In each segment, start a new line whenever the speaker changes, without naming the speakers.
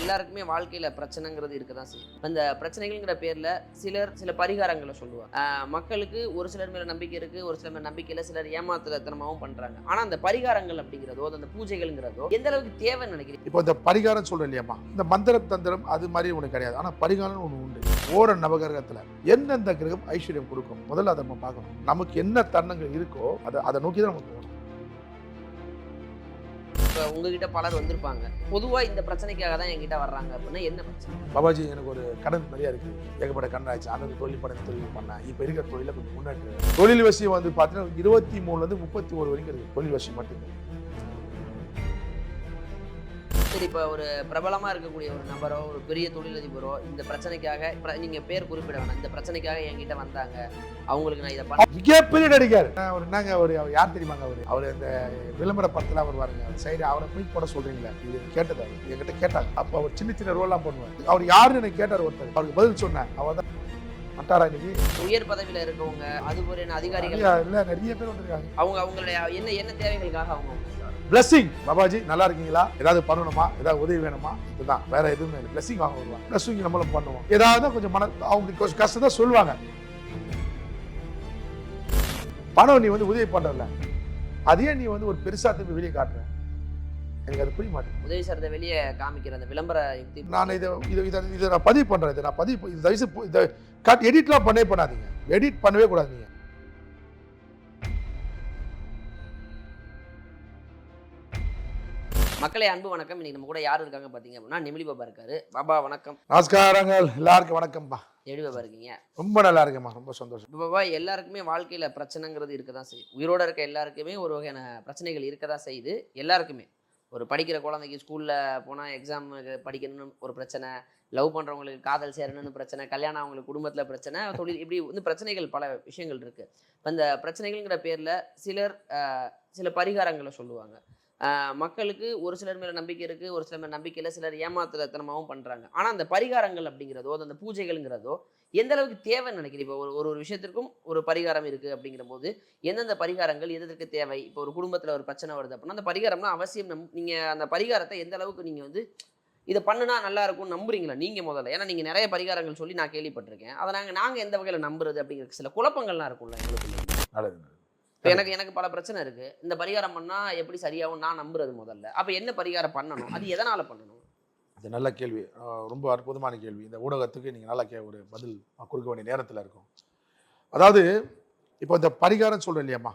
எல்லாருக்குமே வாழ்க்கையில பிரச்சனைங்கிறது இருக்க தான் செய்யும். அந்த பிரச்சனைகள்ங்கிற பேர்ல சிலர் சில பரிகாரங்களை சொல்லுவாங்க. மக்களுக்கு ஒரு சிலர் மேல நம்பிக்கை இருக்கு ஒரு சிலர் மேல நம்பிக்கையில சிலர் ஏமாத்துறத்தனமாவும் பண்றாங்க. ஆனா அந்த பரிகாரங்கள் அப்படிங்கிறதோ அந்த பூஜைகள்ங்கிறதோ எந்த அளவுக்கு தேவைன்னு நினைக்கிறீங்க?
இப்போ இந்த பரிகாரம் சொல்றேன் இல்லையாமா இந்த மந்திரம் தந்திரம் அது மாதிரி ஒன்று கிடையாது. ஆனால் பரிகாரம் ஒன்று உண்டு. ஓர நவகிரகத்துல எந்தெந்த கிரகம் ஐஸ்வர்யம் கொடுக்கும்? முதல்ல அதை நம்ம பார்க்கணும். நமக்கு என்ன தருணங்கள் இருக்கோ அதை அதை நோக்கி தான் நம்ம போகணும்.
உங்ககிட்ட பலர் வந்திருப்பாங்க. பொதுவா இந்த பிரச்சனைக்காக தான் என்கிட்ட வர்றாங்க அப்படின்னா என்ன பிரச்சனை?
பாபாஜி எனக்கு ஒரு கடன் நிறைய இருக்கு. ஏகப்பட்ட கடன் ஆச்சு அந்த தொழில் பண்ண தொழில் பண்ணேன். இப்போ இருக்கிற தொழில கொஞ்சம் முன்னாடி தொழில் விஷயம் வந்து பார்த்தீங்கன்னா இருபத்தி மூணுலேருந்து முப்பத்தி ஒரு வரைக்கும் இருக்கு. தொழில் விஷயம் மட்டும்.
சரி இப்போ ஒரு பிரபலமா இருக்கக்கூடிய ஒரு நபரோ ஒரு பெரிய தொழிலதிபரோ இந்த பிரச்சனைக்காக பிர- நீங்க பேர் குறிப்பிட வேணாம். இந்த பிரச்சனைக்காக என்கிட்ட வந்தாங்க. அவங்களுக்கு நான் இதை பண்ண
மிகப்பெரிய நடிகர். நான் ஒரு என்னங்க ஒரு அவர் யார் தெரியுமாங்க அவர்? அவர் இந்த விளம்பர படத்தில் அவர் வருங்க. சைடு அவரை போய் போட சொல்றீங்களா? இது கேட்டது? அவர் என்கிட்ட கேட்டாங்க அப்போ அவர் சின்ன சின்ன ரோல்லாம் பண்ணுவார். அவர் யாருன்னு எனக்கு கேட்டார் ஒருத்தர். அவருக்கு பதில் சொன்னேன். அவர் தான் மட்டாரா இன்னைக்கு?
உயர் பதவியில இருக்கவங்க அது ஒரு அதிகாரிகள்?
இல்ல இல்ல, நிறைய பேர் வந்திருக்காங்க.
அவங்க அவங்களுடைய என்ன என்ன தேவைகளுக்காக அவங்க?
பிளஸிங் பாபாஜி நல்லா இருக்கீங்களா? ஏதாவது பண்ணணுமா? ஏதாவது உதவி வேணுமா? இதுதான். வேற எதுவுமே இல்லை. பிளஸிங் வாங்க வருவாங்க. பிளஸிங் நம்மளும் பண்ணுவோம். ஏதாவது கொஞ்சம் மன அவங்க கொஞ்சம் கஷ்டம் தான் சொல்லுவாங்க. பணம் நீ வந்து உதவி பண்றல அதையே நீ வந்து ஒரு பெருசா திரும்பி வெளியே காட்டுற. எனக்கு அது புரிய மாட்டேங்குது.
உதவி சார்ந்த வெளியே காமிக்கிற அந்த விளம்பர யுக்தி.
நான் இதை இதை இதை இதை நான் பதிவு பண்றேன். இதை நான் பதிவு இது தயவுசு இதை கட் எடிட்லாம் பண்ணவே பண்ணாதீங்க. எடிட் பண்ணவே கூடாது நீங்க.
மக்களே அன்பு வணக்கம். இன்னைக்கு நம்ம கூட யார் இருக்காங்க பாத்தீங்க அப்படின்னா நெமிலி பாபா இருக்காரு. பாபா வணக்கம்.
நமஸ்காரங்கள். எல்லாருக்கும் வணக்கம்ப்பா.
எப்படி பாபா இருக்கீங்க.
ரொம்ப நல்லா இருக்கேம்மா. ரொம்ப சந்தோஷம்.
பாபா எல்லாருக்குமே வாழ்க்கையில பிரச்சனைங்கிறது இருக்க தான் செய்யும் உயிரோட இருக்க எல்லாருக்குமே ஒரு வகையான பிரச்சனைகள் இருக்க தான் செய்யுது. எல்லாருக்குமே. ஒரு படிக்கிற குழந்தைக்கு ஸ்கூல்ல போனா எக்ஸாமுக்கு படிக்கணும்னு ஒரு பிரச்சனை லவ் பண்றவங்களுக்கு காதல் சேரணும்னு பிரச்சனை கல்யாணம் அவங்களுக்கு குடும்பத்துல பிரச்சனை தொழில் இப்படி வந்து பிரச்சனைகள் பல விஷயங்கள் இருக்கு. இப்ப அந்த பிரச்சனைகள்ங்கிற பேர்ல சிலர் சில பரிகாரங்களை சொல்லுவாங்க. மக்களுக்கு ஒரு சிலர் மேலே நம்பிக்கை இருக்குது ஒரு சிலர் மேலே நம்பிக்கையில் சிலர் ஏமாத்துறத்தனமாகவும் பண்ணுறாங்க ஆனால் அந்த பரிகாரங்கள் அப்படிங்கிறதோ அந்த பூஜைகள்ங்கிறதோ எந்த அளவுக்கு தேவைன்னு நினைக்கிறீங்க? இப்போ ஒரு ஒரு ஒரு விஷயத்திற்கும் ஒரு பரிகாரம் இருக்குது அப்படிங்கிற போது எந்தெந்த பரிகாரங்கள் எதற்கு தேவை? இப்போ ஒரு குடும்பத்தில் ஒரு பிரச்சனை வருது அப்படின்னா அந்த பரிகாரம்னா அவசியம் நம் நீங்கள் அந்த பரிகாரத்தை எந்த அளவுக்கு நீங்கள் வந்து இதை பண்ணுனா நல்லா இருக்கும்னு நம்புறீங்களா? நீங்கள் முதல்ல. ஏன்னா நீங்கள் நிறைய பரிகாரங்கள் சொல்லி நான் கேள்விப்பட்டிருக்கேன். அதை நாங்கள் நாங்கள் எந்த வகையில் நம்புறது அப்படிங்கிற சில குழப்பங்கள்லாம் இருக்கும்ல எங்களுக்கு
நல்லது.
எனக்கு எனக்கு பல பிரச்சனை இருக்கு. இந்த பரிகாரம் பண்ணா எப்படி சரியாகும் நான் நம்புறது முதல்ல. அப்ப என்ன பரிகாரம் பண்ணணும்? அது எதனால பண்ணணும்?
இது நல்ல கேள்வி. ரொம்ப அற்புதமான கேள்வி. இந்த ஊடகத்துக்கு நீங்கள் நல்லா கே ஒரு பதில் கொடுக்க வேண்டிய நேரத்தில் இருக்கும். அதாவது இப்போ இந்த பரிகாரம் சொல்கிறேன் இல்லையாம்மா?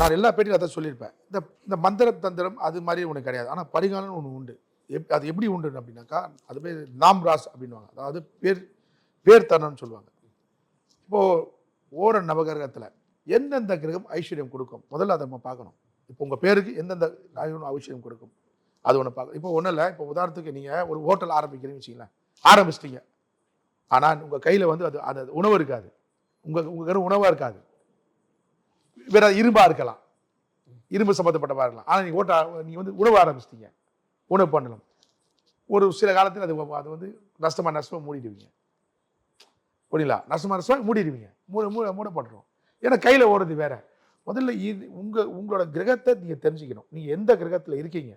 நான் எல்லா பேட்டியும் அதான் சொல்லியிருப்பேன். இந்த இந்த மந்திர தந்திரம் அது மாதிரி ஒன்று கிடையாது. ஆனால் பரிகாரம்னு ஒன்று உண்டு. எப் அது எப்படி உண்டு அப்படின்னாக்கா அது பேர் நாம் ராஸ் அப்படின்வாங்க அதாவது பேர் பேர் தருணம்னு சொல்லுவாங்க. இப்போது ஓர நவகிரகத்தில் எந்தெந்த கிரகம் ஐஸ்வர்யம் கொடுக்கும்? முதல்ல அதை நம்ம பார்க்கணும். இப்போ உங்கள் பேருக்கு எந்தெந்த கிரகம் ஐஸ்வர்யம் கொடுக்கும்? அது ஒன்று பார்க்க இப்போ ஒன்றும் இல்லை. இப்போ உதாரணத்துக்கு நீங்கள் ஒரு ஹோட்டல் ஆரம்பிக்கிறீங்கன்னு வச்சுங்களேன் ஆரம்பிச்சிட்டீங்க. ஆனால் உங்கள் கையில் வந்து அது அது உணவு இருக்காது. உங்கள் உங்கள் கரு உணவாக இருக்காது. வேற இரும்பாக இருக்கலாம். இரும்பு சம்மந்தப்பட்டவா இருக்கலாம். ஆனால் நீங்கள் ஓட்ட நீங்கள் வந்து உணவு ஆரம்பிச்சிட்டீங்க. உணவு பண்ணலாம். ஒரு சில காலத்தில் அது அது வந்து நஷ்டமாக நஷ்டமாக மூடிடுவீங்க. புரியல நஷ்டமாக நஷ்டமாக மூடிடுவீங்க. மூட மூட பண்ணுறோம் ஏன்னா கையில் ஓடுறது வேற. முதல்ல இது உங்கள் உங்களோட கிரகத்தை நீங்கள் தெரிஞ்சுக்கணும். நீங்கள் எந்த கிரகத்தில் இருக்கீங்க?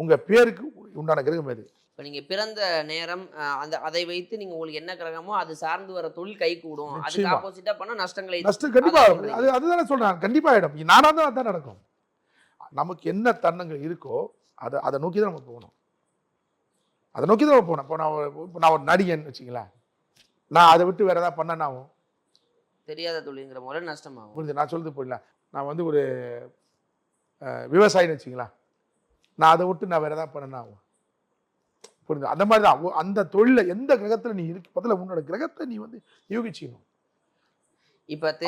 உங்கள் பேருக்கு உண்டான கிரகம் எது?
இப்போ நீங்க பிறந்த நேரம் அந்த அதை வைத்து நீங்க உங்களுக்கு என்ன கிரகமோ அது சார்ந்து வர தொழில் கை கூடும். அதுக்கு
நிச்சயமா.
ஆப்போசிட்டா பண்ணா நஷ்டங்களை
நஷ்டம் கண்டிப்பா
அதான் சொல்றீங்க.
அது அதுதானே சொல்றேன் கண்டிப்பா ஆயிடும். நானா தான் அதான் நடக்கும். நமக்கு என்ன தருணங்கள் இருக்கோ அதை அதை நோக்கி தான் நம்ம போகணும். அதை நோக்கி தான் நம்ம போகணும். இப்போ நான் இப்போ நான் ஒரு நடிகன் வச்சுங்களேன் நான் அதை விட்டு வேற ஏதாவது பண்ணேன்னா ஆகும்.
தெரியாத தொழில்ங்கிற முறை நஷ்டமாகும்.
புரியுது. நான் சொல்றது போயிடல நான் வந்து ஒரு விவசாயின்னு வச்சுங்களேன் நான் அதை விட்டு நான் வேற ஏதாவது பண்ணேன்னா ஆகும். புரியுது? அந்த மாதிரி தான். அந்த தொழில எந்த கிரகத்துல நீ இருக்கு பதில் உன்னோட கிரகத்தை நீ வந்து யோகிச்சிக்கணும்.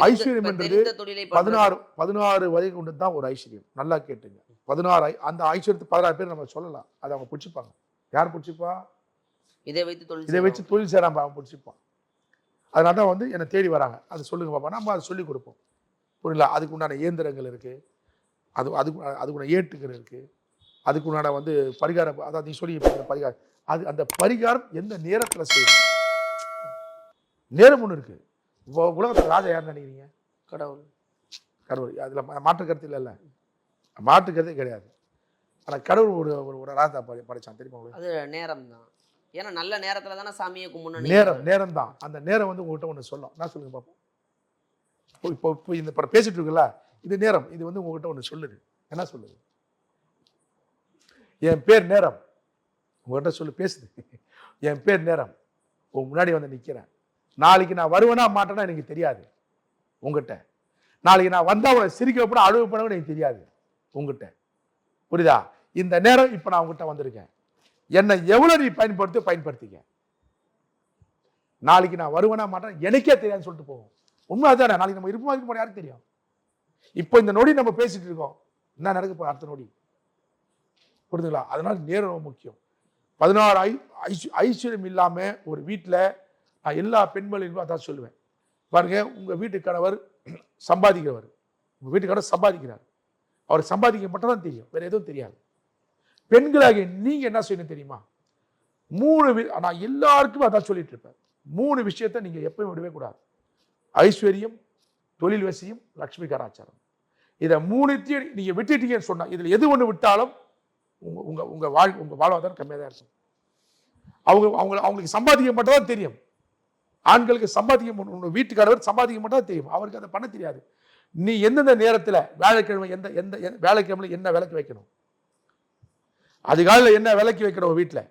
ஐஸ்வர்யம்
பண்றது-
பதினாறு பதினாறு வகை கொண்டு தான் ஒரு ஐஸ்வர்யம். நல்லா கேட்டுங்க. பதினாறு அந்த ஐஸ்வர்யத்து பதினாறு பேர் நம்ம சொல்லலாம். அதை அவங்க பிடிச்சிப்பாங்க. யார் பிடிச்சிப்பா?
இதை வைத்து தொழில்
இதை வச்சு தொழில் செய்யறாம அவன் பிடிச்சிப்பான். அதனால தான் வந்து என்னை தேடி வராங்க. அது சொல்லுங்க பாப்பா நம்ம அதை சொல்லி கொடுப்போம். புரியல அதுக்கு உண்டான இயந்திரங்கள் இருக்கு. அது அதுக்கு அதுக்குள்ள ஏட்டுகள் இருக்கு. அதுக்கு உண்டான வந்து பரிகாரம் அதாவது நீ சொல்லி பரிகாரம் அது அந்த பரிகாரம் எந்த நேரத்தில் செய்யணும்? நேரம் ஒன்று இருக்கு. உ- உலகத்துல ராஜா யார் நினைக்கிறீங்க?
கடவுள்.
கடவுள். அதில் மாற்று கருத்து இல்லைல்ல? மாற்று கருத்தே கிடையாது. ஆனா கடவுள் ஒரு ஒரு ராதா படைச்சான் தெரியுமா உங்களுக்கு?
அது நேரம் தான் ஏன்னா நல்ல நேரத்துல தானே சாமியை கும்பிடணும்
நேரம் நேரம் தான் அந்த நேரம் வந்து உங்கள்கிட்ட ஒன்று சொல்லும் என்ன சொல்லுங்க பார்ப்போம் இப்போ இப்போ இப்போ இந்த படம் பேசிட்டு இருக்குல்ல? இது நேரம். இது வந்து உங்கள்கிட்ட ஒன்று சொல்லுது. என்ன சொல்லுது? என் பேர் நேரம். உங்கள்கிட்ட சொல்லு பேசுது. என் பேர் நேரம். உன் முன்னாடி வந்து நிற்கிறேன் நாளைக்கு நான் வருவேனா மாட்டேனா எனக்கு தெரியாது. உங்ககிட்ட நாளைக்கு நான் வந்தால் உன சிரிக்க வைப்பட அழுவ பண்ண எனக்கு தெரியாது. உங்ககிட்ட புரியுதா? இந்த நேரம் இப்போ நான் உங்ககிட்ட வந்திருக்கேன். என்னை எவ்வளோ நீ பயன்படுத்தி பயன்படுத்திக்க. நாளைக்கு நான் வருவேனா மாட்டேன்? எனக்கே தெரியாதுன்னு சொல்லிட்டு போவோம். உண்மை அதுதானே? நாளைக்கு நம்ம இருப்போம் இருக்க யாருக்கு தெரியும்? இப்போ இந்த நொடி நம்ம பேசிட்டு இருக்கோம். என்ன நடக்க போகுது அடுத்த நொடி? புரிதுங்களா அதனால நேரம் ரொம்ப முக்கியம். பதினாறு ஐ ஐஸ் ஐஸ்வர்யம் இல்லாமல் ஒரு வீட்டில் நான் எல்லா பெண்களையும் அதான் சொல்லுவேன். பாருங்க உங்கள் வீட்டு கணவர் சம்பாதிக்கிறவர். உங்கள் வீட்டு கணவர் சம்பாதிக்கிறார். அவர் சம்பாதிக்க மட்டும் தான் தெரியும். வேறு எதுவும் தெரியாது. பெண்களாகிய நீங்கள் என்ன செய்யணும் தெரியுமா? மூணு வி- நான் எல்லாருக்குமே அதான் சொல்லிட்டு இருப்பேன் மூணு விஷயத்த நீங்கள் எப்பயும் விடவே கூடாது. ஐஸ்வர்யம் தொழில் வசியம் லக்ஷ்மி கலாச்சாரம். இதை மூணுத்தையும் நீங்கள் விட்டுட்டீங்கன்னு சொன்னா இதில் எது ஒன்று விட்டாலும் உங்க உங்க உங்க வாழ் உங்க வாழ்வாதாரம் கம்மியாக தான் இருக்கும். அவங்க அவங்க அவங்களுக்கு சம்பாதிக்க மட்டும் தான் தெரியும். ஆண்களுக்கு சம்பாதிக்க வீட்டுக்காரவர் சம்பாதிக்க மட்டும் தான் தெரியும். அவருக்கு அதை பண்ண தெரியாது. நீ எந்தெந்த நேரத்தில் வேலைக்கிழமை எந்த எந்த எந்த- என்ன விலைக்கு வைக்கணும்? அதிகாலையில் என்ன விலைக்கு வைக்கிறோம் வீட்டில்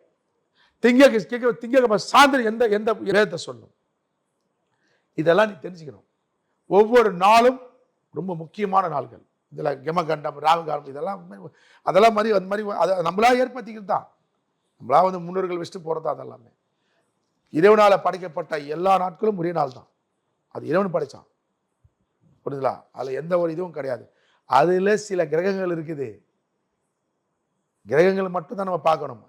திங்க கேட்க திங்க சாயந்தரம் எந்த எந்த வேதத்தை சொல்லணும் இதெல்லாம் நீ தெரிஞ்சுக்கணும். ஒவ்வொரு நாளும் ரொம்ப முக்கியமான நாள்கள். இதில் கமகண்டம் ராமகாரம் இதெல்லாம் அதெல்லாம் மாதிரி அந்த மாதிரி அதை நம்மளா ஏற்படுத்திக்கிறது தான். நம்மளா வந்து முன்னோர்கள் வச்சுட்டு போகிறது அதெல்லாமே. இறைவனால படைக்கப்பட்ட எல்லா நாட்களும் ஒரே நாள் தான். அது இறைவன் படைச்சான். புரியுதுங்களா அதில் எந்த ஒரு இதுவும் கிடையாது. அதில் சில கிரகங்கள் இருக்குது. கிரகங்கள் மட்டும் தான் நம்ம பார்க்கணும்.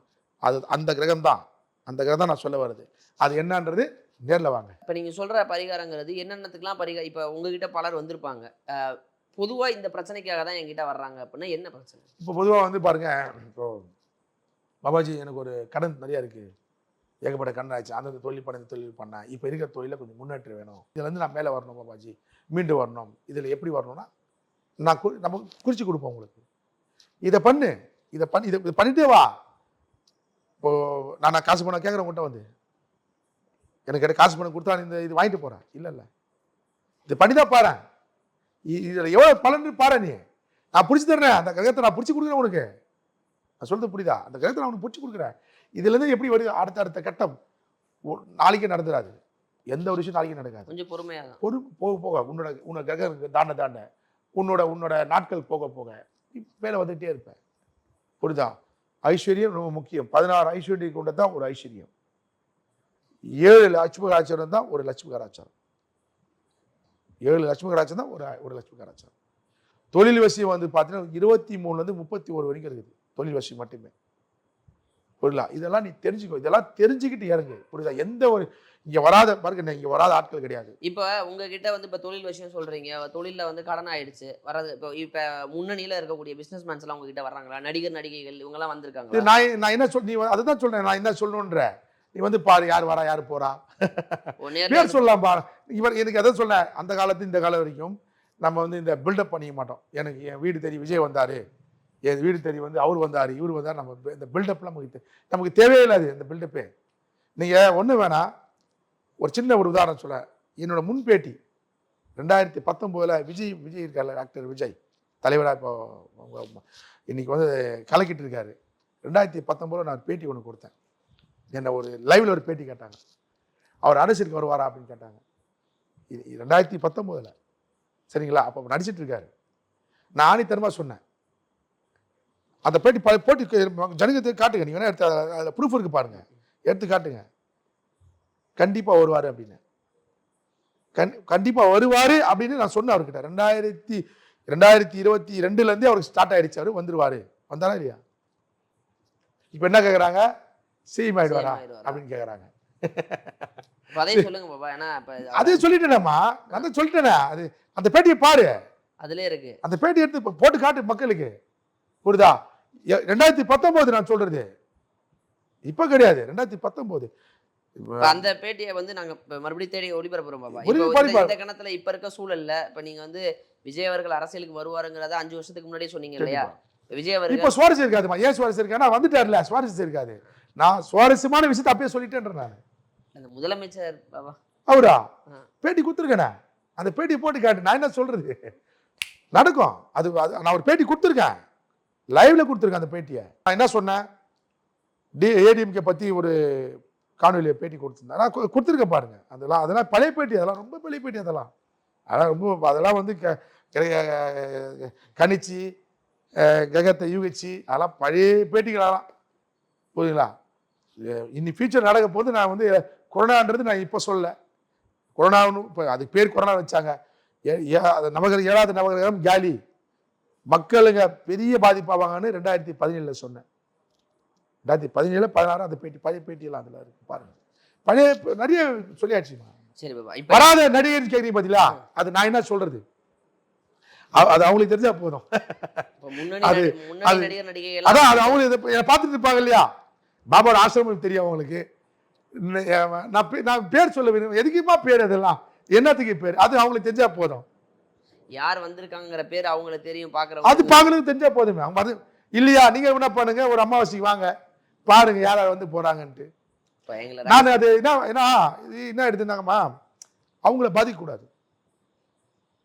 அது அந்த கிரகம் தான். அந்த கிரகம் தான் நான் சொல்ல வருது அது என்னன்றது நேரில் வாங்க.
இப்போ நீங்கள் சொல்கிற பரிகாரங்கிறது என்னென்னத்துக்குலாம் பரிகாரம் இப்போ உங்ககிட்ட பலர் வந்திருப்பாங்க. பொதுவாக இந்த பிரச்சனைக்காக தான் என்கிட்ட வர்றாங்க அப்படின்னா என்ன பிரச்சனை?
இப்போ பொதுவாக வந்து பாருங்க இப்போ பாபாஜி எனக்கு ஒரு கடன் நிறையா இருக்குது ஏகப்பட்ட கடன் ஆச்சு அந்த தொழில் பண்ண இந்த தொழில் பண்ணேன் இப்போ இருக்கிற தொழிலில் கொஞ்சம் முன்னேற்றம் வேணும். இதுல இருந்து நான் மேலே வரணும் பாபாஜி. மீண்டு வரணும். இதில் எப்படி வரணும்னா நான் குறி நம்ம குறித்து கொடுப்போம் உங்களுக்கு. இதை பண்ணு. இதை பண்ணி இதை பண்ணிட்டே வா. இப்போ நான் நான் காசு பணம் கேட்குறேன் உங்கள்கிட்ட வந்து எனக்கு காசு பணம் கொடுத்தா இந்த இது வாங்கிட்டு போகிறேன் இல்லை இல்லை. இது பண்ணி தான் பாரு இதில் எவ்வளோ பலன் பாரு நீ. நான் பிடிச்சி தர்றேன். அந்த கிரகத்தை நான் பிடிச்சி கொடுக்குறேன் உனக்கு. நான் சொல்றது புரியுதா? அந்த கிரகத்தை நான் உனக்கு பிடிச்சி கொடுக்குறேன். இதுலேருந்து எப்படி வருது? அடுத்த அடுத்த கட்டம். நாளைக்கே நடந்துடாது எந்த ஒரு விஷயம் நாளைக்கு நடக்காது.
கொஞ்சம் பொறுமையாக
பொறு போக போக உன்னோட உன்னோட கிரகம் தாண்ட தாண்ட உன்னோட உன்னோட நாட்கள் போக போக மேலே வந்துகிட்டே இருப்ப. புரியுதா ஐஸ்வர்யம் ரொம்ப முக்கியம். பதினாறு ஐஸ்வர்யம் கொண்டது தான் ஒரு ஐஸ்வர்யம். ஏழு லட்சுமகராச்சாரம் தான் ஒரு லட்சுமகராச்சாரம். ஏழு லட்சுமகராச்சாரம் தான் ஒரு ஒரு லட்சுமகராச்சாரம். தொழில் வசியம் வந்து பார்த்தீங்கன்னா இருபத்தி மூணுலேருந்து முப்பத்தி ஒரு வரைக்கும் இருக்குது. தொழில் வசியம் மட்டுமே. புரியல இதெல்லாம் நீ தெரிஞ்சுக்கோ. இதெல்லாம் தெரிஞ்சுக்கிட்டு இறங்கு. புரியுதா? எந்த ஒரு இங்கே வராத பாருங்க இங்கே வராத ஆட்கள் கிடையாது.
இப்போ உங்ககிட்ட வந்து இப்போ தொழில் விஷயம் சொல்கிறீங்க தொழிலில் வந்து கடன் ஆயிடுச்சு. வர்றது இப்போ இப்போ முன்னணியில் இருக்கக்கூடிய பிஸ்னஸ் மேன்ஸ் எல்லாம் உங்ககிட்ட வர்றாங்களா? நடிகர் நடிகைகள் இவங்கெல்லாம்
இது
வந்திருக்காங்களா
நான் நான் என்ன சொல் நீ அதுதான் சொல்றேன். நான் என்ன சொல்லணுன்ற நீ வந்து பாரு யார் வரா யார் போறா? பேர் சொல்லலாம் பாரு. இவர் எனக்கு எதை சொல்ல அந்த காலத்து இந்த காலம் வரைக்கும் நம்ம வந்து இந்த பில்டப் பண்ணிக்க மாட்டோம். எனக்கு என் வீடு தேடி விஜய் வந்தாரு. என் வீடு தேடி வந்து அவர் வந்தார் இவர் வந்தார் நம்ம இந்த பில்டப்லாம் நமக்கு நமக்கு தேவையில்லாது இந்த பில்டப்பே நீங்கள் ஒன்று வேணாம் ஒரு சின்ன ஒரு உதாரணம் சொல்ல என்னோட முன்பேட்டி ரெண்டாயிரத்தி பத்தொம்போதில் விஜய் விஜய் இருக்கார்ல டாக்டர் விஜய் தலைவராக இப்போ இன்றைக்கி இன்னைக்கு வந்து கலக்கிட்டு இருக்காரு. ரெண்டாயிரத்தி பத்தொம்போதில் நான் பேட்டி ஒன்று கொடுத்தேன். என்னை ஒரு லைவில் ஒரு பேட்டி கேட்டாங்க. அவர் அரசியலுக்கு வருவாரா அப்படின்னு கேட்டாங்க. இது ரெண்டாயிரத்தி பத்தொம்போதில். சரிங்களா? அப்போ நடிச்சிட்டு இருக்காரு. நான் ஆணித்தரமா சொன்னேன். அந்த பேட்டி ப- போட்டி ஜனகத்துக்கு காட்டுங்க. நீங்க வேணா எடுத்து அதில் ப்ரூஃப் இருக்கு பாருங்க. எடுத்து காட்டுங்க. கண்டிப்பா வருவாரு அப்படின்னு. கண் கண்டிப்பா வருவாரு அப்படின்னு நான் சொன்னேன் அவர்கிட்ட. ரெண்டாயிரத்தி ரெண்டாயிரத்தி இருபத்தி ரெண்டுல இருந்தே அவருக்கு ஸ்டார்ட் ஆயிடுச்சு. அவரு வந்துருவாரு. வந்தாரா இல்லையா? இப்போ என்ன கேக்குறாங்க? சிஎம் ஆயிடுவாரா? அப்படின்னு
இப்போ
அதே சொல்லிட்டேனேம்மா. நான் சொல்லிட்டேனே. அது அந்த பேட்டியை பாரு.
அதுலேயே இருக்கு.
அந்த பேட்டி எடுத்து போட்டு காட்டு மக்களுக்கு. புரியுதா? ரெண்டாயிரத்தி பத்தொன்பது நான் சொல்றது. இப்ப கிடையாது. ரெண்டாயிரத்தி பத்தொன்பது
இப்போ அந்த பேட்டியை வந்து நாங்க இப்ப மறுபடியும் தேடி ஒளிபரப்புறோம் பாப்பா. இப்போ இந்த- கணத்துல இப்ப இருக்க சூழல்ல இப்ப நீங்க வந்து விஜய் அவர்கள் அரசியலுக்கு வருவாருங்கிறத அஞ்சு வருஷத்துக்கு முன்னாடியே சொன்னீங்க இல்லையா? விஜய்
இப்போ
அவர்கள்
சுவாரஸ்யம் இருக்காதுமா? ஏன் சுவாரஸ்யம் இருக்கானா வந்துட்டார்ல. சுவாரஸ்யம் இருக்காது. நான் சுவாரஸ்யமான விஷயத்தை அப்பயே சொல்லிட்டேன்றேன் நான்.
அந்த முதலமைச்சர்
அவரா. பேட்டி கொடுத்துருக்கேனே. அந்த பேட்டி போட்டு காட்டு. நான் என்ன சொல்றது? நடக்கும். அது அது- நான் ஒரு பேட்டி கொடுத்துருக்கேன். லைவ்ல கொடுத்துருக்கேன் அந்த பேட்டியை. நான் என்ன சொன்னேன்? டி ஏடிஎம்கே பத்தி ஒரு காணொலியை பேட்டி கொடுத்துருந்தேன். நான் கொடுத்துருக்கேன் பாருங்க. அதெல்லாம் அதெல்லாம் பழைய பேட்டி அதெல்லாம் ரொம்ப பழைய பேட்டி அதெல்லாம். அதெல்லாம் ரொம்ப அதெல்லாம் வந்து க- கணிச்சு கிரகத்தை ககத்தை யூகிச்சு அதெல்லாம் பழைய பேட்டிகளெல்லாம் புரியுங்களா இனி ஃபியூச்சர் நடக்க போது நான் வந்து கொரோனான்றது நான் இப்போ சொல்ல. கொரோனான்னு இப்போ அதுக்கு பேர் கொரோனா வச்சாங்க. ஏ- ஏ- அது நவகிரக ஏழாவது நவகிரகம் கேலி மக்களுங்க பெரிய பாதிப்பாவாங்கன்னு ரெண்டாயிரத்தி பதினேழில் சொன்னேன். ரெண்டாயிரத்தி பதினேழு பதினாறு அந்த பேட்டி பழைய பேட்டியெல்லாம் அதில் இருக்கு பாருங்க. பழைய நிறைய சொல்லியாச்சுமா?
சரி பாபா.
வராத நடிகர் கேட்குறீங்க பார்த்தீங்களா அது நான் என்ன சொல்றது? அது அவங்களுக்கு தெரிஞ்சா போதும். அது- அதான் அது அவங்களுக்கு என்னை பார்த்துட்டு இருப்பாங்க இல்லையா? பாபாவோட ஆசிரமம் தெரியும் அவங்களுக்கு. நான் நான் பேர் சொல்ல விரும்புகிறேன் எதுக்குமா பேர் அதெல்லாம்? என்னத்துக்கு பேர்? அது அவங்களுக்கு தெரிஞ்சா போதும்.
யார் வந்திருக்காங்கிற பேர் அவங்களுக்கு தெரியும்
அது
பாக்குறவங்க
பார்க்கறதுக்கு தெரிஞ்சா போதுமே. அவங்க அது இல்லையா நீங்க என்ன பண்ணுங்க? ஒரு அமாவாசைக்கு வாங்க. பாருங்க யார் யார் வந்து
எங்களை
நான் அது என்ன என்ன இது என்ன எடுத்துருந்தாங்கம்மா? அவங்கள பாதிக்கக்கூடாது.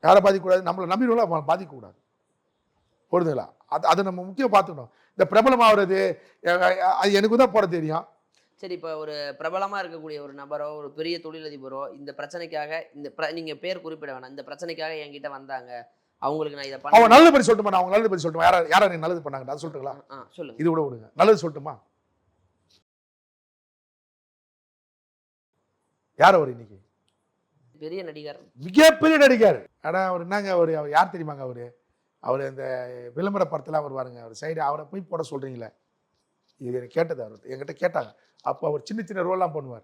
யாரை பாதிக்கக்கூடாது? நம்மளை நம்பினவங்கள பாதிக்கக்கூடாது. புரிதுங்களா அது அதை நம்ம முக்கியம் பார்த்துக்கணும். இந்த பிரபலமாகிறது அது எனக்கு தான் போட தெரியும்.
சரி இப்போ ஒரு பிரபலமா இருக்கக்கூடிய ஒரு நபரோ ஒரு பெரிய தொழிலதிபரோ இந்த பிரச்சனைக்காக இந்த பிர- நீங்க பேர் குறிப்பிட வேணாம். இந்த பிரச்சனைக்காக என்கிட்ட வந்தாங்க. அவங்களுக்கு நான் இதை
அவங்க நல்லது பற்றி சொல்லட்டுமா? அவங்க நல்லது பற்றி சொல்லட்டுமா? யாரா யாரா நீ நல்லது பண்ணாங்க அது சொல்லிட்டுங்களா?
ஆ சொல்லுங்க.
இது கூட விடுங்க. நல்லது சொல்லட்டுமா? யார் அவர் இன்னைக்கு?
பெரிய நடிகர்.
மிகப்பெரிய நடிகர். ஆனா அவர் என்னங்க அவர்? அவர் யார் தெரியுமாங்க அவரு? அவர் இந்த விளம்பர படத்தெல்லாம் வருவாருங்க. அவர் சைடு அவரை போய் போட சொல்றீங்களே? இது எனக்கு கேட்டது அவர். என்கிட்ட கேட்டாங்க. அப்போ அவர் சின்ன சின்ன ரோல்லாம் பண்ணுவார்.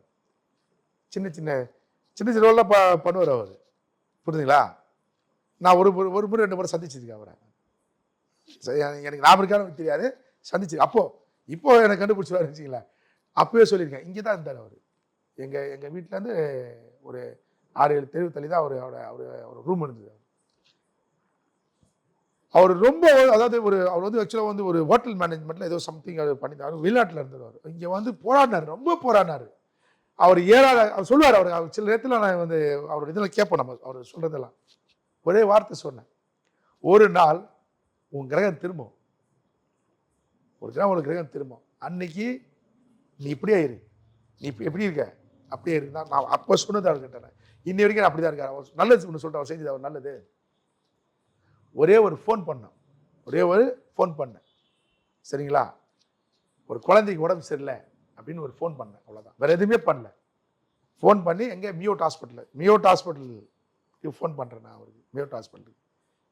சின்ன சின்ன சின்ன சின்ன ரோல்லாம் ப பண்ணுவார் அவர். புரியுதுங்களா நான் ஒரு ஒரு- ஒரு முறை ரெண்டு முறை சந்திச்சிருக்கேன் அவரை. சரி, எனக்கு எனக்கு ஞாபகம் இருக்கான்னு தெரியாது. சந்திச்சு அப்போது இப்போது எனக்கு கண்டுபிடிச்சிருவாரு வச்சுங்களேன் அப்போவே சொல்லியிருக்கேன் இங்கே தான் இருந்தார் அவர். எங்கள் எங்கள் வீட்டிலேருந்து ஒரு ஆறு ஏழு தெருவு தள்ளி தான் அவர் அவரோட அவர் அவர் ரூம் இருந்தது. அவர் ரொம்ப அதாவது ஒரு அவர் வந்து ஆக்சுவலாக வந்து ஒரு ஹோட்டல் மேனேஜ்மெண்ட்டில் ஏதோ சம்திங் அவர் பண்ணியிருந்தார். வெளிநாட்டில் இருந்தது அவர். இங்கே வந்து போராடினார். ரொம்ப போராடினார். அவர் ஏறாத அவர் சொல்லுவார் அவர். அவர் சில நேரத்தில் நான் வந்து அவர் இதில் கேட்போம் நம்ம. அவர் சொல்கிறதெல்லாம் ஒரே வார்த்தை சொன்னேன். ஒரு நாள் உன் கிரகம் திரும்பும். ஒரு கிரகம் ஒரு கிரகம் திரும்பும். அன்னைக்கு நீ இப்படியே இரு. நீ இப்போ எப்படி இருக்க? அப்படியே இருந்தால் நான் அப்போ சொன்னது அவர்கிட்ட நான். இன்னி வரைக்கும் நான் அப்படி தான் இருக்கார் அவர் நல்லது ஒன்று சொல்லிட்டு அவர் செஞ்சது அவர் நல்லது. ஒரே ஒரு ஃபோன் பண்ணோம். ஒரே ஒரு ஃபோன் பண்ணேன். சரிங்களா? ஒரு குழந்தைக்கு உடம்பு சரியில்லை அப்படின்னு ஒரு ஃபோன் பண்ணேன். அவ்வளோதான் வேறு எதுவுமே பண்ணல. ஃபோன் பண்ணி எங்கே? மியோட் ஹாஸ்பிட்டலில் மியோட் ஹாஸ்பிட்டலுக்கு ஃபோன் பண்ணுறேன் நான் அவருக்கு. மியோட் ஹாஸ்பிட்டலுக்கு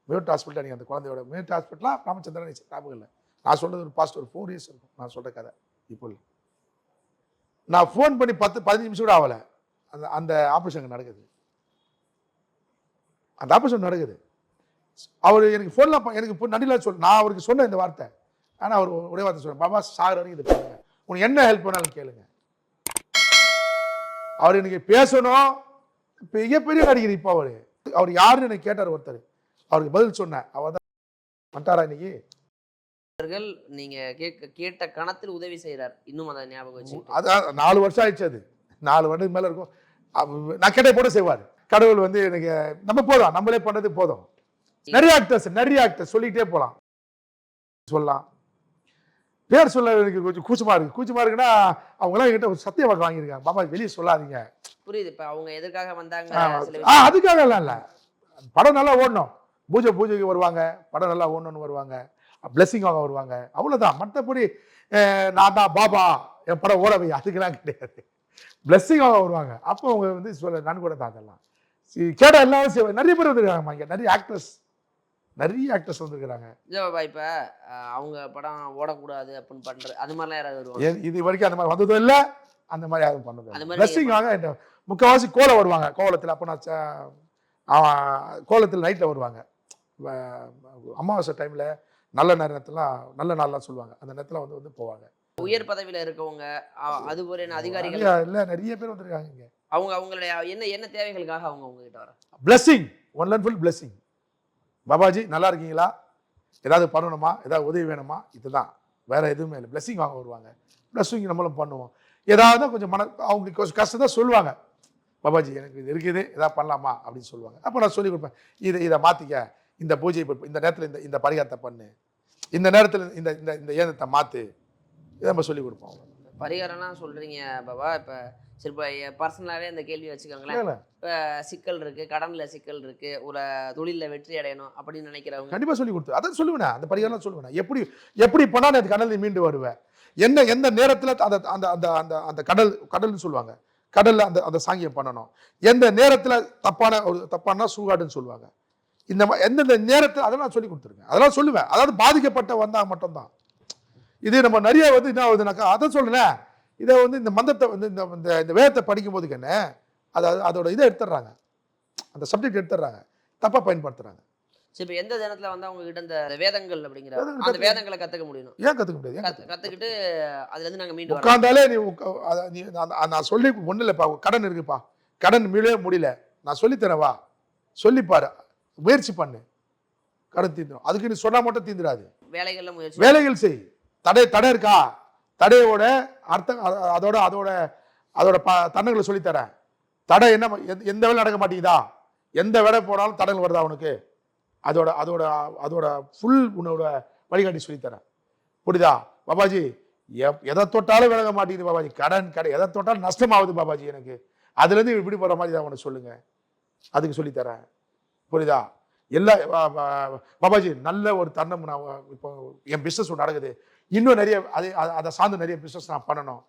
மியோட் ஹாஸ்பிட்டல் நீங்கள் அந்த குழந்தையோட மியோட் ஹாஸ்பிட்டலாக ராமச்சந்திரன் எனக்கு ஞாபகம் இல்லை. நான் சொல்கிறது ஒரு பாஸ்ட் ஒரு ஃபோர் இயர்ஸ் இருக்கும். நான் சொல்கிற கதை. இப்போ இல்லை. நான் ஃபோன் பண்ணி பத்து பதினஞ்சு நிமிஷம் கூட ஆகலை. அந்த அந்த ஆப்ரேஷன் நடக்குது. அந்த ஆப்ரேஷன் நடக்குது. அவர் எனக்கு ஃபோனில் எனக்கு நடிலாம் சொல் நான் அவருக்கு சொன்ன இந்த வார்த்தை. ஆனால் அவர் ஒரே வார்த்தை சொல்றேன் பாபா சாகர வரைக்கும் இது பண்ணுங்க உனக்கு என்ன ஹெல்ப் பண்ணாலும் கேளுங்க. அவர் எனக்கு பேசணும். மிகப்பெரிய நடிகர் இப்போ அவர். அவர் யாருன்னு எனக்கு கேட்டார் ஒருத்தர். அவருக்கு பதில் சொன்னேன். அவர் தான் வந்துட்டாரா இன்னைக்கு?
அவர்கள் நீங்க கேட்க கேட்ட கணத்தில் உதவி செய்றார். இன்னும் அதை ஞாபகம் வச்சு
அதான் நாலு வருஷம் ஆயிடுச்சு அது. நாலு வருடத்துக்கு மேல இருக்கும். நான் கேட்ட போட செய்வார். கடவுள் வந்து எனக்கு நம்ம போதும். நம்மளே பண்றது போதும். நிறைய ஆக்டர்ஸ் நிறைய ஆக்டர்ஸ் சொல்லிக்கிட்டே போலாம். சொல்லலாம். பேர் சொல்ல எனக்கு கொஞ்சம் கூச்சமா இருக்கு. கூச்சமா இருக்குன்னா அவங்களாம் என்கிட்ட ஒரு சத்திய வாக்கு வாங்கியிருக்காங்க. பாபா வெளியே சொல்லாதீங்க.
புரியுது. இப்ப அவங்க எதற்காக வந்தாங்க?
ஆ, அதுக்காக எல்லாம் இல்ல. படம் நல்லா ஓடணும். பூஜை பூஜைக்கு வருவாங்க. படம் நல்லா ஓடணும்னு வருவாங்க. பிளெஸிங் வாங்க வருவாங்க. அவ்வளவுதான். மற்றபடி நான் தான் பாபா. என் படம் ஓடவை அதுக்கெல்லாம் கிடையாது. பிளெஸிங் வாங்க வருவாங்க. அப்போ அவங்க வந்து சொல்ல நான் கூட தான் அதெல்லாம். சி- கேட்ட எல்லாரும். நிறைய பேர் வந்திருக்காங்க இங்க. நிறைய ஆக்டர்ஸ் நிறைய ஆக்டர்ஸ் வந்திருக்கிறாங்க.
இல்ல பாபா இப்ப அவங்க படம் ஓடக்கூடாது அப்படின்னு பண்றது அது மாதிரிலாம் யாராவது வருவாங்க
இது வரைக்கும் அந்த மாதிரி வந்ததும் இல்லை அந்த மாதிரி யாரும் பண்ணது
அந்த மாதிரி
இந்த முக்கால்வாசி கோலம் வருவாங்க. கோலத்தில் அப்போ நான் அவன் கோலத்தில் நைட்டில் வருவாங்க. அமாவாசை டைமில் நல்ல நேரத்துலாம் நல்ல நாள்லாம் சொல்லுவாங்க. அந்த நேரத்தில் வந்து வந்து போவாங்க.
உயர் பதவியில இருக்கவங்க அது போல அதிகாரிகள்?
இல்லை நிறைய பேர் வந்திருக்காங்க இங்கே.
அவங்க அவங்களுடைய என்ன என்ன தேவைகளுக்காக அவங்க உங்ககிட்ட வர?
Blessing one and full blessing Babaji நல்லா இருக்கீங்களா? ஏதாவது பண்ணணுமா? ஏதாவது உதவி வேணுமா? இதுதான். வேற எதுவுமே இல்லை. Blessing வாங்க வருவாங்க. Blessing நம்மளும் பண்ணுவோம். ஏதாவது கொஞ்சம் மன அவங்களுக்கு கொஞ்சம் கஷ்டம் தான் சொல்லுவாங்க. பாபாஜி எனக்கு இது இருக்குது. ஏதாவது பண்ணலாமா? அப்படின்னு சொல்லுவாங்க. அப்போ நான் சொல்லி கொடுப்பேன். இதை இதை மாற்றிக்க இந்த பூஜை இந்த நேரத்தில் இந்த இந்த பரிகாரத்தை பண்ணு. இந்த நேரத்தில் இந்த இந்த இந்த ஏந்தத்தை மாற்று இதை நம்ம சொல்லி கொடுப்போம்.
பரிகாரம்லாம் சொல்கிறீங்க பாபா. இப்போ சரி இப்போ பர்சனலாகவே அந்த கேள்வி வச்சுக்கோங்களேன். சிக்கல் இருக்கு கடன்ல சிக்கல் இருக்கு ஒரு தொழிலில் வெற்றி அடையணும் அப்படின்னு நினைக்கிறவங்க.
கண்டிப்பா சொல்லி கொடுத்து அதான் சொல்லுவேன் அந்த பரிகாரம் சொல்லுவேன் எப்படி எப்படி பண்ணா நீ அந்த கடலில் மீண்டு வருவேன் என்ன எந்த நேரத்துல அந்த அந்த அந்த அந்த அந்த கடல் கடல்னு சொல்லுவாங்க. கடல்ல அந்த அந்த சாங்கியம் பண்ணணும். எந்த நேரத்துல தப்பான ஒரு தப்பான சூகாடுன்னு சொல்லுவாங்க. இந்த எந்தெந்த நேரத்தில் அதெல்லாம் சொல்லி கொடுத்துருக்கேன். அதெல்லாம் சொல்லுவேன். அதாவது பாதிக்கப்பட்ட வந்தா மட்டும்தான். இது நம்ம நிறைய வந்து என்ன ஆகுதுனாக்கா அதை சொல்றேன் இதை வந்து இந்த மந்தத்தை வந்து இந்த இந்த- வேதத்தை படிக்கும் போதுக்கு என்ன? அதாவது அதோட இதை எடுத்துடுறாங்க. அந்த சப்ஜெக்ட் எடுத்துடுறாங்க. தப்பா பயன்படுத்துறாங்க.
சரி இப்போ எந்த தினத்துல வந்து அவங்க கிட்ட இந்த வேதங்கள் அப்படிங்கிற அந்த வேதங்களை கத்துக்க முடியணும்?
ஏன் கத்துக்க முடியாது? ஏன்
கத்து கத்துக்கிட்டு அதுல இருந்து நாங்க மீண்டு வரோம்
உட்காந்தாலே நீ அத- நீ நான் சொல்லி ஒன்றும் இல்லைப்பா கடன் இருக்குப்பா. கடன் மீளவே முடியல. நான் சொல்லித்தரேன் வா. சொல்லிப்பாரு. முயற்சி பண்ணு. கடன் தீந்துடும் அதுக்கு நீ சொன்னா மட்டும் தீந்துடாது
வேலைகள்ல முயற்சி
வேலைகள் செய். தடை தடை இருக்கா? தடையோட அர்த்தம் அதோட அதோட அதோட ப தன்னங்களை சொல்லித்தரேன். தடை என்ன எந்த- எந்த வேலை நடக்க மாட்டேங்குதா? எந்த வேலை போனாலும் தடங்கள் வருதா உனக்கு? அதோட அதோட அதோட ஃபுல் உன்னோட வழிகாட்டி சொல்லித்தரேன். புரியுதா? பாபாஜி எதை தொட்டாலும் விலக மாட்டேங்குது பாபாஜி. கடன் கடை எதை தொட்டாலும் நஷ்டமாகுது பாபாஜி எனக்கு. அதுலேருந்து இப்படி போகிற மாதிரி தான் உனக்கு சொல்லுங்க. அதுக்கு சொல்லித்தரேன். புரியுதா? எல்லா பாபாஜி நல்ல ஒரு தருணம் நான் இப்போ என் பிஸ்னஸ் ஒன்று நடக்குது. இன்னும் நிறைய அதை அதை- சார்ந்து நிறைய பிஸ்னஸ் நான் பண்ணணும்.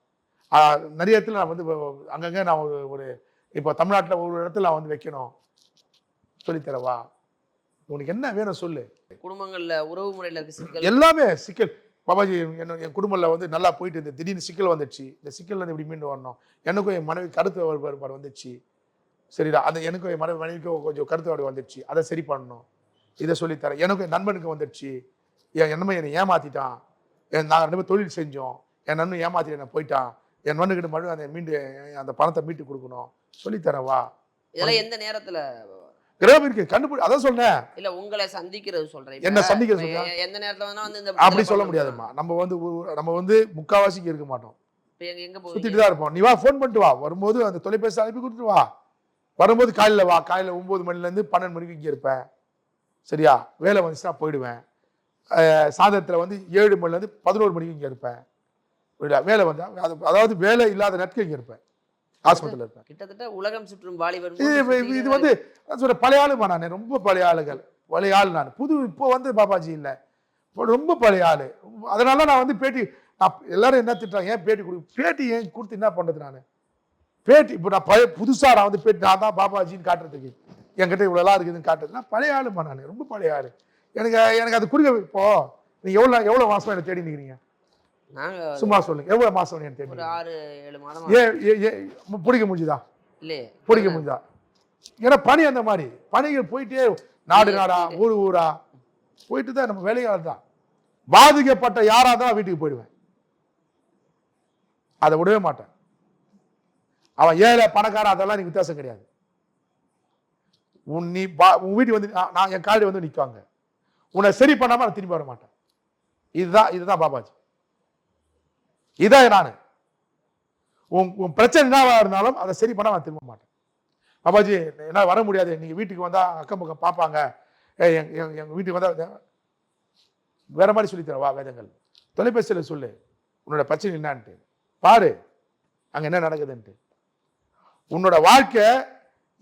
நிறைய இடத்துல நான் வந்து அங்கங்கே நான் ஒரு ஒரு இப்போ தமிழ்நாட்டில் ஒரு இடத்துல நான் வந்து வைக்கணும். சொல்லித்தரவா? உனக்கு என்ன வேணும் சொல்லு.
குடும்பங்கள்ல உறவு முறையில இருக்க சிக்கல்.
எல்லாமே சிக்கல். பாபாஜி என்ன என் குடும்பத்தில் வந்து நல்லா போயிட்டு இருந்தது திடீர்னு சிக்கல் வந்துடுச்சு. இந்த சிக்கல்ல இருந்து இப்படி மீண்டு வரணும்? எனக்கும் என் மனைவி கருத்து வேறுபாடு வந்துடுச்சு. சரிடா அந்த எனக்கும் என் மனைவி மனைவிக்கும் கொஞ்சம் கருத்து வேறுபாடு வந்துடுச்சு. அதை சரி பண்ணணும். இதை சொல்லித்தரேன். எனக்கும் என் நண்பனுக்கு வந்துடுச்சு. என் நண்பன் என்னை ஏமாத்திட்டான். என் நாங்கள் ரெண்டு பேரும் தொழில் செஞ்சோம். என் நண்பன் ஏமாத்திட்டு என்னை போயிட்டான். என் நண்பன்கிட்ட மறுபடியும் அந்த மீண்டு அந்த பணத்தை மீட்டு கொடுக்கணும். சொல்லித்தரேன் வா
இதெல்லாம் எந்த நேரத்துல?
கிரகம் இருக்கு. கண்டுபிடி அதான் சொன்னேன்
இல்ல உங்களை சந்திக்கிறது சொல்றேன்.
என்ன சந்திக்கிறது?
எ- எந்த நேரத்துல வேணா வந்து இந்த
அப்படி சொல்ல. முடியாதும்மா நம்ம வந்து நம்ம வந்து முக்காவாசிக்கு இருக்க மாட்டோம்.
எங்க
சுத்திட்டு தான் இருப்போம். நீ வா ஃபோன் பண்ணிட்டு வா. வரும்போது அந்த தொலைபேசி அனுப்பி கொடுத்துட்டு வா. வரும்போது காலையில் வா. காலையில் ஒம்பது மணிலேருந்து பன்னெண்டு மணிக்கு இங்கே இருப்பேன். சரியா? வேலை வந்துச்சுன்னா போயிடுவேன். அஹ் சாயந்தரத்துல வந்து ஏழு மணிலேருந்து பதினோரு மணிக்கு இங்கே இருப்பேன். வேலை வந்தா அது அதாவது வேலை இல்லாத நேரத்துக்கு இங்கே இருப்பேன். ஹாஸ்பிட்டலில் இருப்பேன்.
கிட்டத்தட்ட உலகம் சுற்றும் வாலிபர்
இது வந்து சொல்ற பழைய ஆளுமா நான் ரொம்ப பழைய ஆளுகள். பழைய ஆள் நான். புது இப்போ வந்து பாபாஜி இல்லை. இப்போ ரொம்ப பழைய ஆளு. அதனால நான் வந்து பேட்டி நான் எல்லாரும் என்ன திட்டுறாங்க ஏன் பேட்டி கொடு பேட்டி ஏன் கொடுத்து என்ன பண்றது நான்? பேட்டி இப்போ நான் பழைய புதுசா நான் வந்து பேட்டி நான் தான் பாபாஜின்னு காட்டுறதுக்கு. என்கிட்ட இவ்வளோலாம் இருக்குதுன்னு காட்டுறது நான் பழைய ஆளுமா நான் ரொம்ப பழைய ஆளு. எனக்கு எனக்கு அது கொடுக்க இப்போ நீங்க எவ்வளோ எவ்வளோ மாசமா என்ன தேடி நிற்கிறீங்க சும்மா சொல்லுங்க எவ்வளோ மாசம் என்ன தேடி?
ஆறு ஏழு மாதம்.
ஏன் பிடிக்க முடிஞ்சுதா?
இல்லையே.
பிடிக்க முடிஞ்சா? ஏன்னா பணி அந்த மாதிரி. பணிகள் போயிட்டே நாடு நாடா ஊர் ஊரா. போயிட்டு தான் நம்ம வேலையாள் தான் பாதிக்கப்பட்ட யாரா தான் வீட்டுக்கு போயிடுவேன். அதை விடவே மாட்டேன். அவன் ஏழை பணக்காரன் அதெல்லாம் எனக்கு வித்தியாசம் கிடையாது. உன் நீ பா- உன் வீட்டுக்கு வந்து நான் நான் என் காலடி வந்து நிற்காங்க உன்னை சரி பண்ணாம நான் திரும்பி வர மாட்டேன். இதுதான் இதுதான் பாபாஜி. இதான் நான். உன் உன் பிரச்சனை என்னவா இருந்தாலும் அதை சரி பண்ண நான் திரும்ப மாட்டேன். பாபாஜி என்னால் வர முடியாது. நீங்கள் வீட்டுக்கு வந்தால் அக்கம் பக்கம் பார்ப்பாங்க. ஏய் எங்க வீட்டுக்கு வந்தால் வேற மாதிரி சொல்லித்தரேன் வா வேதங்கள்? தொலைபேசியில் சொல்லு. உன்னோட பிரச்சனை என்னான்ட்டு. பாரு அங்கே என்ன நடக்குதுன்ட்டு. உன்னோட வாழ்க்கை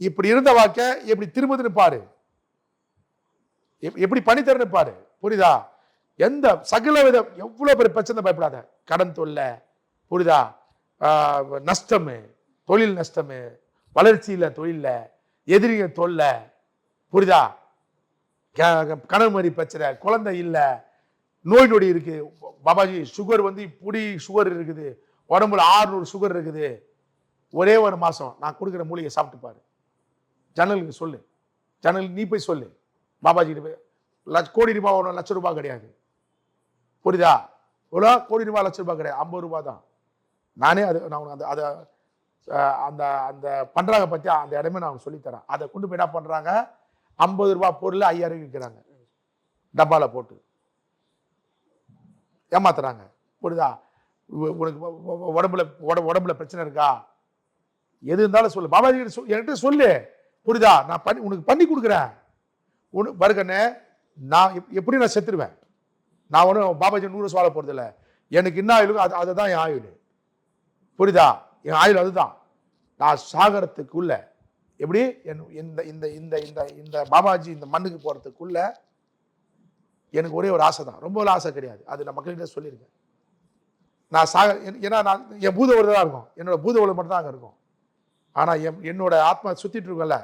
இப்படி இருந்த வாழ்க்கை எப்படி திரும்புதுன்னு பாரு. எப்படி பண்ணித்தரன்னு பாரு. புரியுதா? எந்த சகல வித எவ்வளோ பெரிய பிரச்சனை பயப்படாத. கடன் தொல்லை புரியுதா? நஷ்டம் தொழில் நஷ்டம் வளர்ச்சி இல்லை தொழிலில் எதிரிங்க தொல்லை புரியுதா? க- கணவன் மாதிரி பிரச்சனை குழந்தை இல்லை நோய் நொடி இருக்குது பாபாஜி சுகர் வந்து இப்படி சுகர் இருக்குது. உடம்புல ஆறுநூறு சுகர் இருக்குது. ஒரே ஒரு மாதம் நான் கொடுக்குற மூலிகை சாப்பிட்டு பாரு. ஜன்னலுக்கு சொல்லு. ஜன்னல் நீ போய் சொல்லு. பாபாஜிகிட்ட லட்ச கோடி ரூபாய் ஒன்று லட்ச ரூபாய் கிடையாது. புரியுதா? ஒரு கோடி ரூபாய் லட்ச ரூபாய் கிடையாது. ஐம்பது ரூபாய் தான். நானே அது நான் அந்த அதை அந்த அந்த பண்ணுறாங்க பற்றி அந்த இடமே நான் உனக்கு சொல்லித்தரேன். அதை கொண்டு போய் என்ன பண்ணுறாங்க ஐம்பது ரூபாய் பொருள் ஐயாயிரம் விற்கிறாங்க. டப்பாவில் போட்டு. ஏமாத்துறாங்க. புரியுதா? உனக்கு உடம்புல உடம்புல பிரச்சனை இருக்கா? எது இருந்தாலும் சொல்லு. பாபாஜி என்கிட்ட சொல்லு. புரியுதா? நான் பண்ணி உனக்கு பண்ணி கொடுக்குறேன். உனக்கு பாருக்கண்ணே நான் எப்- எப்படி நான் செத்துருவேன்? நான் ஒன்றும் பாபாஜி நூறு சுவால வாழ போகிறதில்ல எனக்கு என்ன ஆயுளும் அது அதுதான் என் ஆயுள். புரியுதா? என் ஆயுள் அதுதான். நான் சாகரத்துக்குள்ள எப்படி? என் இந்த இந்த இந்த இந்த இந்த பாபாஜி இந்த மண்ணுக்கு போகிறதுக்குள்ள எனக்கு ஒரே ஒரு ஆசை தான் ரொம்ப ஒரு ஆசை கிடையாது. அது நான் மக்கள்கிட்ட சொல்லியிருக்கேன். நான் சாக ஏன்னா நான் என் பூத உலகம் தான் இருக்கும். என்னோட பூத உலகம் மட்டும் தான் அங்கே இருக்கும். ஆனால் என் என்னோட ஆத்மா சுற்றிட்டு இருக்கல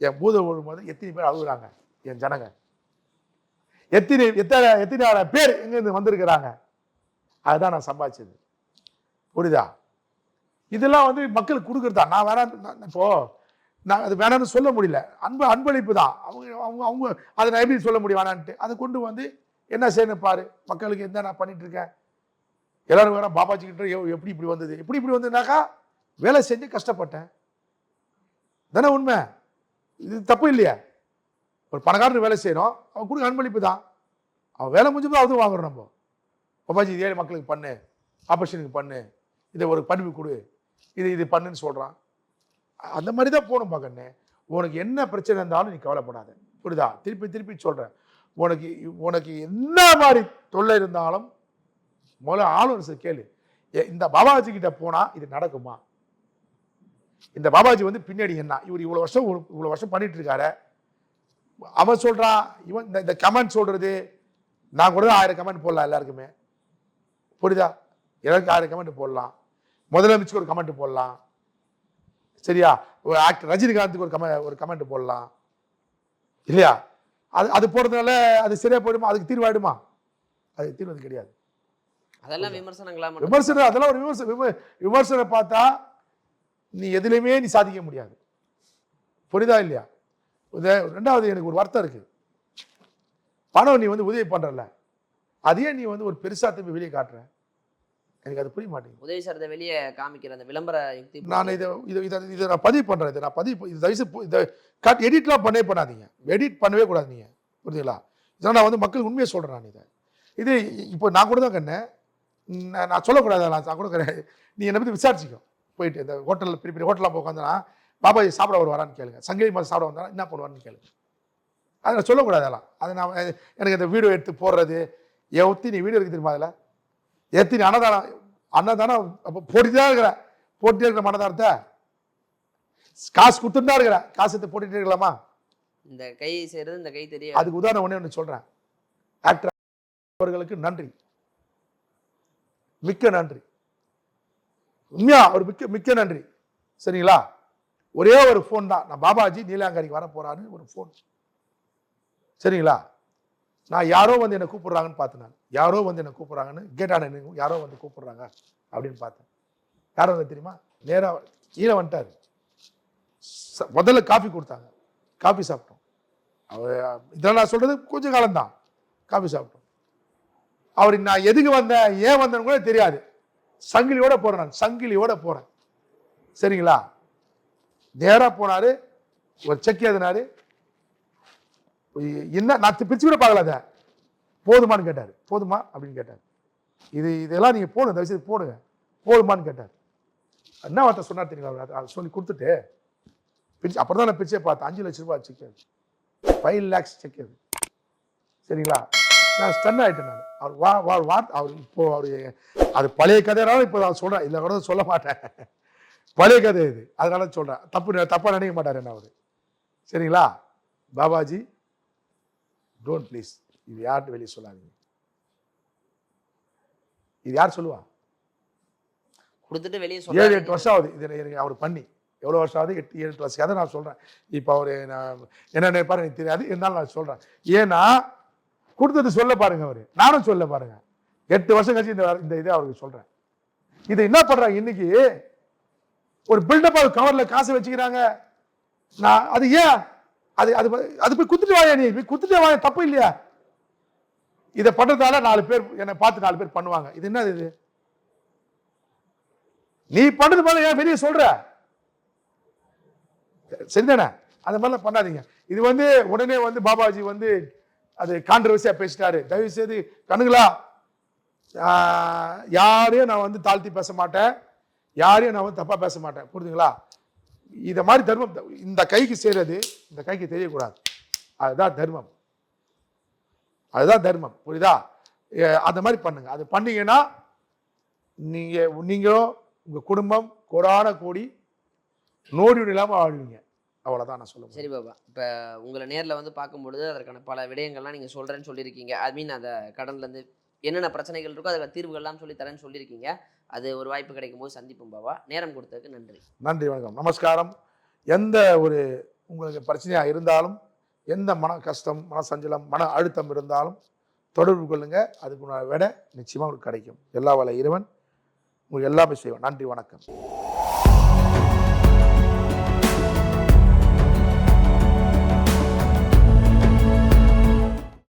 என் பூத உலகம் போது எத்தனை பேர் அழுகுறாங்க? என் ஜனங்க. எத்தனை எத்தனை எத்தனை பேர் எங்கேருந்து வந்திருக்கிறாங்க. அதுதான் நான் சம்பாதிச்சது. புரியுதா? இதெல்லாம் வந்து மக்களுக்கு கொடுக்குறதா? நான் வேணாம் இப்போ நான் அது வேணாம்னு சொல்ல முடியல. அன்பு அன்பளிப்பு தான். அவங்க அவங்க அவங்க அதை நான் எப்படி சொல்ல முடியும் வேணான்ட்டு. அதை கொண்டு வந்து என்ன செய்யணும் பாரு? மக்களுக்கு என்ன நான் பண்ணிட்டு இருக்கேன்? எல்லாரும் வேற பாபாஜி கிட்ட எவ்- எப்படி இப்படி வந்தது? எப்படி இப்படி வந்ததுனாக்கா வேலை செஞ்சு கஷ்டப்பட்டேன். தானே உண்மை? இது தப்பு இல்லையா? ஒரு பணக்காரன் வேலை செய்கிறோம் அவன் கொடுக்க அன்பளிப்பு தான் அவன் வேலை முடிஞ்சப்போ அதுவும் வாங்குறோம் நம்ம. பாபாஜி இது ஏழை மக்களுக்கு பண்ணு ஆப்ரேஷனுக்கு பண்ணு இதை ஒரு படிப்பு கொடு இது இது பண்ணுன்னு சொல்கிறான் அந்த மாதிரி தான் போகணும் பார்க்கண்ணே உனக்கு என்ன பிரச்சனை இருந்தாலும் நீ கவலைப்படாத. புரியுதா? திருப்பி திருப்பி சொல்கிறேன் உனக்கு உனக்கு என்ன மாதிரி தொல்லை இருந்தாலும் முதல்ல ஆலோசனை கேளு. இந்த பாபாஜி கிட்ட போனால் இது நடக்குமா? இந்த பாபாஜி வந்து பின்னாடி என்ன? இவர் இவ்வளோ வருஷம் இவ்வளோ வருஷம் பண்ணிட்டு இருக்காரு. அவன் சொல்றான் இவன் இந்த- கமெண்ட் சொல்றது. நான் கூட ஆயிரம் கமெண்ட் போடலாம் எல்லாருக்குமே. புரியுதா? எனக்கு ஆயிரம் கமெண்ட் போடலாம். முதலமைச்சருக்கு ஒரு கமெண்ட் போடலாம். சரியா? ஒரு ஆக்டர் ரஜினிகாந்துக்கு ஒரு கமெ ஒரு கமெண்ட் போடலாம். இல்லையா? அது அது போடுறதுனால அது சரியா போயிடுமா? அதுக்கு தீர்வாயிடுமா? அது தீர்வு கிடையாது.
அதெல்லாம் விமர்சனங்களா
விமர்சனம் அதெல்லாம் ஒரு விமர்சனம் விம விமர்சனம் பார்த்தா நீ எதுலையுமே நீ சாதிக்க முடியாது. புரியுதா இல்லையா? ரெண்டாவது எனக்கு ஒரு வருத்தம் இருக்கு. பணம் நீ வந்து உதவி பண்றல அதையே நீ வந்து ஒரு பெருசா திரும்பி வெளியே காட்டுற. எனக்கு அது புரிய மாட்டேங்குது.
உதவி சார்ந்த வெளியே காமிக்கிற அந்த விளம்பர யுக்தி
நான் இதை இதை இதை இதை நான் பதிவு பண்றேன். இதை நான் பதிவு இது தயவுசு இதை கட் எடிட்லாம் பண்ணவே பண்ணாதீங்க. எடிட் பண்ணவே கூடாது நீங்க. புரியுதுங்களா? இதெல்லாம் நான் வந்து மக்களுக்கு உண்மையை சொல்றேன் நான் இதை. இது இப்போ நான் கூட தான் கண்ணேன். நான் சொல்லக்கூடாது நான் நான் கூட கிடையாது நீ என்னை பற்றி விசாரிச்சிக்கோ. போயிட்டு இந்த ஹோட்டலில் பெரிய பெரிய ஹோட்டலில் போய் உட்காந்துனா பாபாஜி சாப்பிட வருவாரான்னு கேளுங்க. சங்கிலி மாதிரி சாப்பிட வந்தாரா? என்ன பண்ணுவார்னு கேளுங்க. அதை நான் சொல்லக்கூடாது அதெல்லாம். அதை நான் எனக்கு இந்த வீடியோ எடுத்து போடுறது. எத்தி நீ வீடியோ இருக்கு தெரியுமா அதில்? எத்தி நீ அன்னதானம் அன்னதானம் அப்போ போட்டுட்டு தான் இருக்கிற. போட்டுட்டே இருக்கிற மனதாரத்தை காசு கொடுத்துட்டு தான் இருக்கிற. காசு எடுத்து போட்டுட்டே இருக்கலாமா?
இந்த கை செய்யறது இந்த கை தெரிய
அதுக்கு உதாரணம் ஒண்ணே ஒன்று சொல்றேன். ஆக்டர் அவர்களுக்கு நன்றி. மிக்க நன்றி. உண்மையா அவர் மிக்க மிக்க நன்றி. சரிங்களா? ஒரே ஒரு ஃபோன் தான். நான் பாபாஜி நீலாங்கரிக்கு வர போறான்னு ஒரு ஃபோன் சரிங்களா? நான் யாரோ வந்து என்னை கூப்பிடுறாங்கன்னு பார்த்தேன் நான். யாரோ வந்து என்னை கூப்பிடுறாங்கன்னு கேட்டான யாரோ வந்து கூப்பிடுறாங்க அப்படின்னு பார்த்தேன். யாரோ வந்து தெரியுமா? நேராக கீழே வந்துட்டாரு. ச- முதல்ல காஃபி கொடுத்தாங்க. காஃபி சாப்பிட்டோம். அவர் இதெல்லாம் நான் சொல்கிறது கொஞ்சம் காலம்தான். காஃபி சாப்பிட்டோம். அவர் நான் எதுக்கு வந்தேன்? ஏன் வந்தேன்னு கூட தெரியாது. சங்கிலியோட போகிறேன் நான். சங்கிலியோட போகிறேன் சரிங்களா? நேராக போனாரு ஒரு செக் எழுதினார். என்ன நான் பிரித்து கூட பார்க்கல அதை. போதுமான்னு கேட்டார். போதுமா அப்படின்னு கேட்டார். இது இதெல்லாம் நீங்கள் போடுங்க தயவுசெய்து போடுங்க. போதுமான்னு கேட்டார். என்ன வார்த்தை சொன்னார் தெரியுங்களா அவர்? அதை சொல்லி கொடுத்துட்டு பிரிச்சு அப்புறம் தான் நான் பிரிச்சே பார்த்தேன். அஞ்சு லட்ச ரூபாய் செக் அது ஃபைவ் லேக்ஸ் செக் அது சரிங்களா? நான் ஸ்டன் ஆகிட்டேன் நான். அவர் வா வா வா அவர் இப்போது அவர் அது பழைய கதைனாலும் இப்போ நான் சொல்கிறேன் இல்லை கூட சொல்ல மாட்டேன். பழைய கதை இது. அதனால சொல்றேன். தப்பு தப்பா நினைக்க மாட்டார் என்ன அவர். சரிங்களா? பாபாஜி டோன்ட் ப்ளீஸ் இது யார்கிட்ட வெளியே சொல்லாதீங்க. இது யார் சொல்லுவா?
கொடுத்துட்டு வெளியே
ஏழு எட்டு வருஷம் ஆகுது. இது எனக்கு அவர் பண்ணி. எவ்வளோ வருஷம் ஆகுது? எட்டு ஏழு எட்டு வருஷம். அதை நான் சொல்கிறேன் இப்போ அவர் நான் என்ன நினைப்பாரு எனக்கு தெரியாது. இருந்தாலும் நான் சொல்கிறேன் ஏன்னா கொடுத்தது சொல்ல பாருங்க அவர். நானும் சொல்ல பாருங்க. எட்டு வருஷம் கழிச்சு இந்த இந்த இதை அவருக்கு சொல்கிறேன் இதை என்ன பண்ணுறாங்க இன்னைக்கு ஒரு பில்டப் கவரில் காசு வச்சுக்கிறாங்க. நான் அது ஏன்? அது அது அது போய் குத்துட்டு வாயா நீ? போய் குத்துட்டு வாயா தப்பு இல்லையா? இதை பண்றதால நாலு பேர் என்னை பார்த்து நாலு பேர் பண்ணுவாங்க. இது என்ன இது? நீ பண்ணது மேல ஏன் வெளியே சொல்ற? சரிதானே? அந்த மாதிரிலாம் பண்ணாதீங்க. இது வந்து உடனே வந்து பாபாஜி வந்து அது கான்ட்ரவர்சியா பேசிட்டாரு. தயவு செய்து கண்ணுங்களா யாரையும் நான் வந்து தாழ்த்தி பேச மாட்டேன். யாரையும் நான் வந்து தப்பாக பேச மாட்டேன். புரிஞ்சுங்களா? இதை மாதிரி தர்மம் இந்த கைக்கு செய்கிறது இந்த கைக்கு தெரியக்கூடாது. அதுதான் தர்மம். அதுதான் தர்மம். புரியுதா? அந்த மாதிரி பண்ணுங்க. அது பண்ணீங்கன்னா நீங்கள் நீங்களும் உங்கள் குடும்பம் கோடான கூடி நோடி இல்லாமல் வாழ்வீங்க. அவ்வளோதான் நான் சொல்லுவேன்
சரி பாபா. இப்போ உங்களை நேரில் வந்து பார்க்கும்பொழுது அதற்கான பல விடயங்கள்லாம் நீங்கள் சொல்கிறேன்னு சொல்லியிருக்கீங்க. ஐ மீன் அதை கடன்லேருந்து என்னென்ன பிரச்சனைகள் இருக்கோ அதுக்கு தீர்வுகள்லாம் சொல்லி தரேன்னு சொல்லியிருக்கீங்க. அது ஒரு வாய்ப்பு கிடைக்கும் போது சந்திப்போம் பாபா. நேரம் கொடுத்ததுக்கு நன்றி.
நன்றி வணக்கம். நமஸ்காரம். எந்த ஒரு உங்களுக்கு பிரச்சனையாக இருந்தாலும் எந்த மன கஷ்டம் மன சஞ்சலம் மன அழுத்தம் இருந்தாலும் தொடர்பு கொள்ளுங்க. அதுக்கு விட நிச்சயமாக உங்களுக்கு கிடைக்கும். எல்லா வல்ல இறைவன். உங்களுக்கு எல்லாமே செய்வோம் நன்றி வணக்கம்.